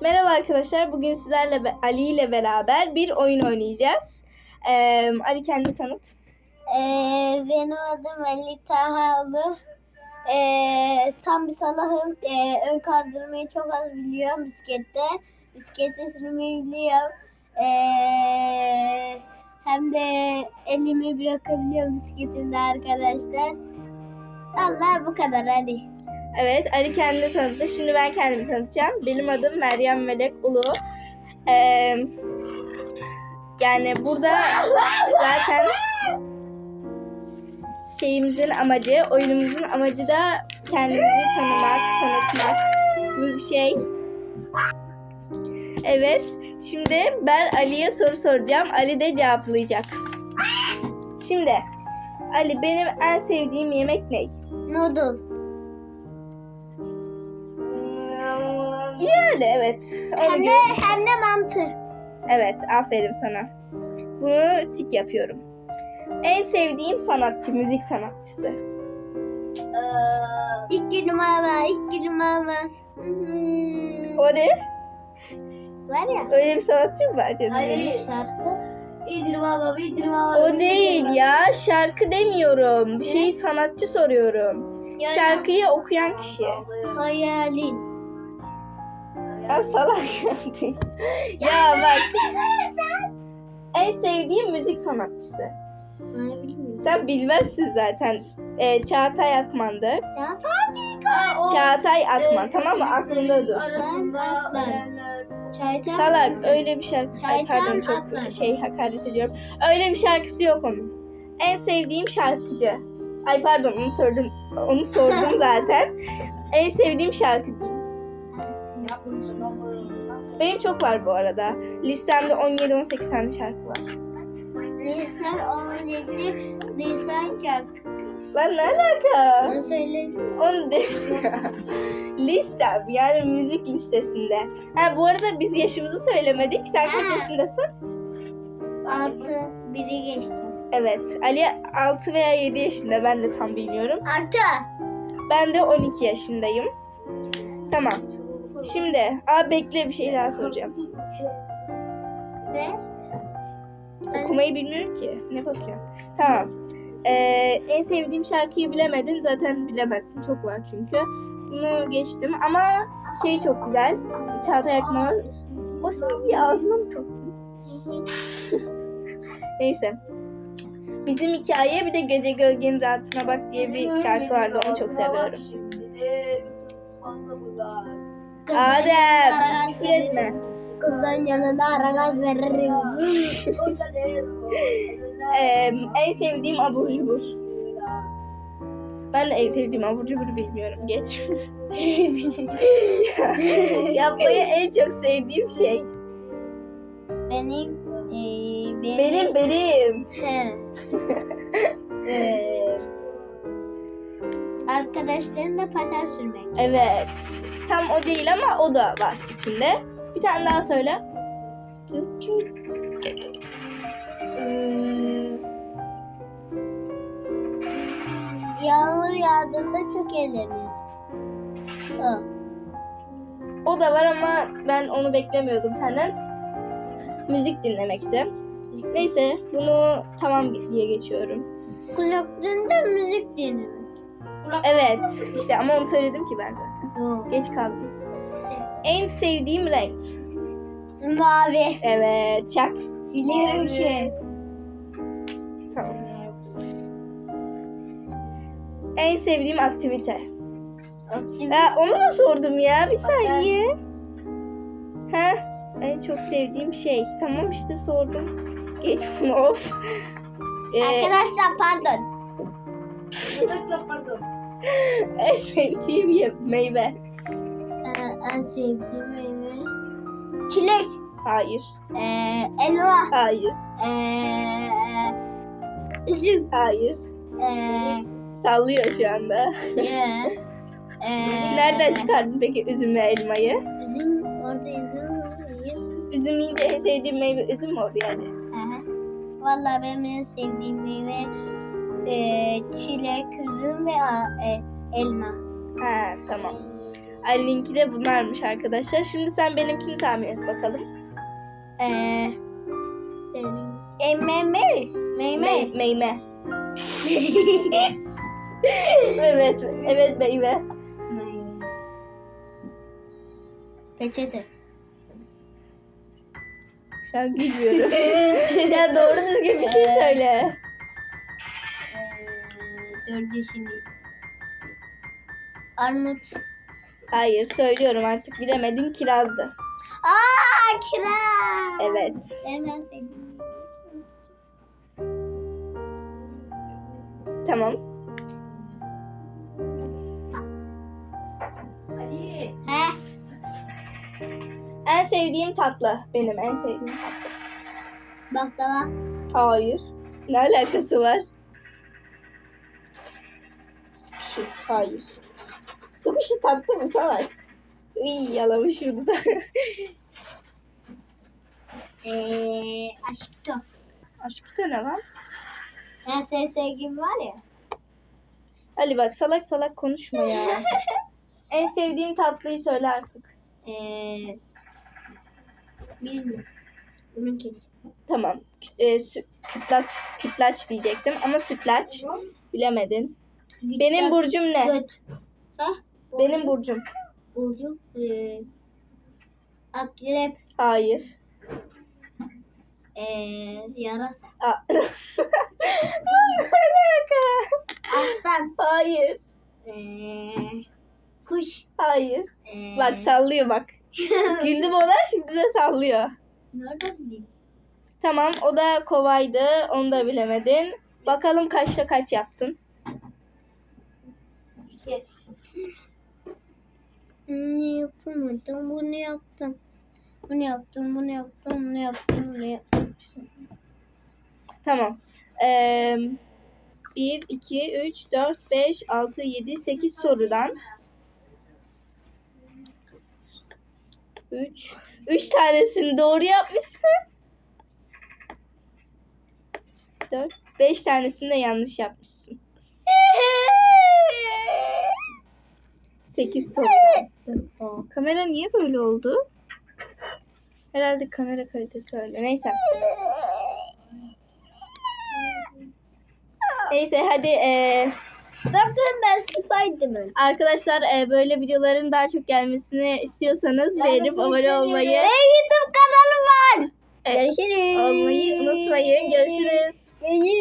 Merhaba arkadaşlar. Bugün sizlerle Ali ile beraber bir oyun oynayacağız. Ee, Ali kendi tanıt. Ee, benim adım Ali Tahalı. Ee, tam bir salahım. Ee, ön kaldırmayı çok az biliyorum bisiklette. Bisiklete sürmeyi biliyorum. Ee, hem de elimi bırakabiliyorum bisikletimde arkadaşlar. Allah bu kadar hadi. Evet, Ali kendini tanıttı. Şimdi ben kendimi tanıtacağım. Benim adım Meryem Melek Ulu. Ee, yani burada zaten şeyimizin amacı, oyunumuzun amacı da kendimizi tanımak, tanıtmak gibi bir şey. Evet, şimdi ben Ali'ye soru soracağım. Ali de cevaplayacak. Şimdi, Ali benim en sevdiğim yemek ne? Noodle. Yani evet. Onu Hem de, hem de mantı. Evet, aferin sana. Bunu tik yapıyorum. En sevdiğim sanatçı, müzik sanatçısı. İki numara, iki numara. Hmm, O ne? var ya. Öyle bir sanatçı mı var acaba? Şarkı. İyidir baba, iyidir baba. O değil ya. Şarkı demiyorum. Bir şey sanatçı soruyorum. Yani- Şarkıyı okuyan kişi. Hayalin. Ya salak ya bak. En sevdiğim müzik sanatçısı. Sen bilmezsin zaten. Ee, Çağatay. Ya o Çağatay Akman e, tamam mı? Aklında dur. Salak öyle bir şarkı Ay, pardon çok Akman. şey hakaret ediyorum. Öyle bir şarkısı yok onun. En sevdiğim şarkıcı. Ay pardon onu sordum. Onu sordum zaten. En sevdiğim şarkı değil. Benim çok var bu arada. Listemde 17-18 tane şarkı var. Nisan 17 Nisan şarkı. Lan ne alaka? Onu söyledim. Onu demiyorum. Listem yani müzik listesinde. Ha bu arada biz yaşımızı söylemedik. Sen kaç yaşındasın? 6 biri geçti. Evet. Ali 6 veya 7 yaşında. Ben de tam bilmiyorum. Artı. Ben de 12 yaşındayım. Tamam. Şimdi, abi bekle bir şey daha soracağım. Ne? Okumayı bilmiyorum ki. Ne bakıyorum? Tamam. Ee, en sevdiğim şarkıyı bilemedin. Zaten bilemezsin. Çok var çünkü. Bunu geçtim ama şey çok güzel. Çağatay Akman'ın o silgiyi ağzına mı soktun? Neyse. Bizim hikaye bir de Gece Gölgenin Rahatına Bak diye bir şarkı vardı. Onu çok seviyorum. Şimdi de fazla. Kızdan Adem, küfür gaz etme. Kızdan yanında ara gaz veririm. Ee, en sevdiğim abur cubur. Ben en sevdiğim abur cuburu bilmiyorum. Geç. Yapmayı en çok sevdiğim şey. Benim eee benim, Benim benim. He. Eee, arkadaşlarımla paten sürmek. Evet. Tam o değil ama o da var içinde. Bir tane daha söyle. Hmm. Yağmur yağdığında çok eğleniriz. O. O da var ama ben onu beklemiyordum senden. Müzik dinlemekti. Neyse bunu tamam diye geçiyorum. Kulaklarında müzik dinlemek. Evet işte ama onu söyledim ki ben zaten. O. Geç kaldım. En sevdiğim renk. Mavi. Evet çak. Biliyorum ki. Tamam. En sevdiğim aktivite. Ya, onu da sordum ya bir saniye. Ha? En çok sevdiğim şey. Tamam işte sordum. Geç bunu of. Ee, Arkadaşlar pardon. En sevdiğim ye- meyve. Ee, en sevdiğim meyve. Çilek. Hayır. Ee, elma. Hayır. Ee, üzüm. Hayır. Ee, Sallıyor şu anda. yeah. Ee, Nereden çıkardın peki üzümle elmayı? Üzüm orada üzüm var. Üzüm yiyince en sevdiğim meyve üzüm mü oldu yani? Aha. Vallahi benim en sevdiğim meyve e, çilek, üzüm ve e, elma. Ha tamam. Ali'ninki de bunlarmış arkadaşlar. Şimdi sen benimkini tahmin et bakalım. Ee, senin. E, meme. Meme. Me- meyme. evet, evet meyve. Peçete. Şu an bilmiyorum. ya doğru düzgün bir şey söyle. Düşüneyim. Armut. Hayır söylüyorum artık bilemedin kirazdı. Aa kiraz. Evet. Ben en sevdiğim. Tamam. Ali. He? En sevdiğim tatlı. Benim en sevdiğim tatlı. Baklava. Hayır. Ne alakası var? Şu, hayır. Su kuşu tatlı mı salak? İyi yalamış şurada da. Ee, aşkto. Aşkı ne lan? Senin sevgim var ya. Ali bak salak salak konuşma ya. en sevdiğim tatlıyı söyle artık. Ee, bilmiyorum. Bunun keki. Tamam. E, sü- sütlaç, sütlaç diyecektim ama sütlaç. Bilemedin. Benim burcum ne? Göt. Ha? Benim burcum. Burcum. Ee, akrep. Hayır. Ee, yarasa. Ne alaka? Aslan. Hayır. Ee, kuş. Hayır. Ee, Bak sallıyor bak. Güldüm ona şimdi de sallıyor. Nereden bileyim? Tamam o da kovaydı. Onu da bilemedin. Bakalım kaçta kaç yaptın. Ne yapamadım? Bunu yaptım. Bunu yaptım, bunu yaptım, bunu yaptım, bunu yaptım. Tamam. Ee, 1, 2, 3, 4, 5, 6, 7, 8 sorudan 3 3 tanesini doğru yapmışsın. 4 5 tanesini de yanlış yapmışsın. 8 sorudan. Aa, kamera niye böyle oldu? Herhalde kamera kalitesi öyle. Neyse. Neyse hadi eee Bakın ben Spiderman. Arkadaşlar e, böyle videoların daha çok gelmesini istiyorsanız beğenip abone olmayı Ve YouTube kanalım var. e, Görüşürüz. olmayı unutmayın. Görüşürüz. Görüşürüz. Görüşürüz.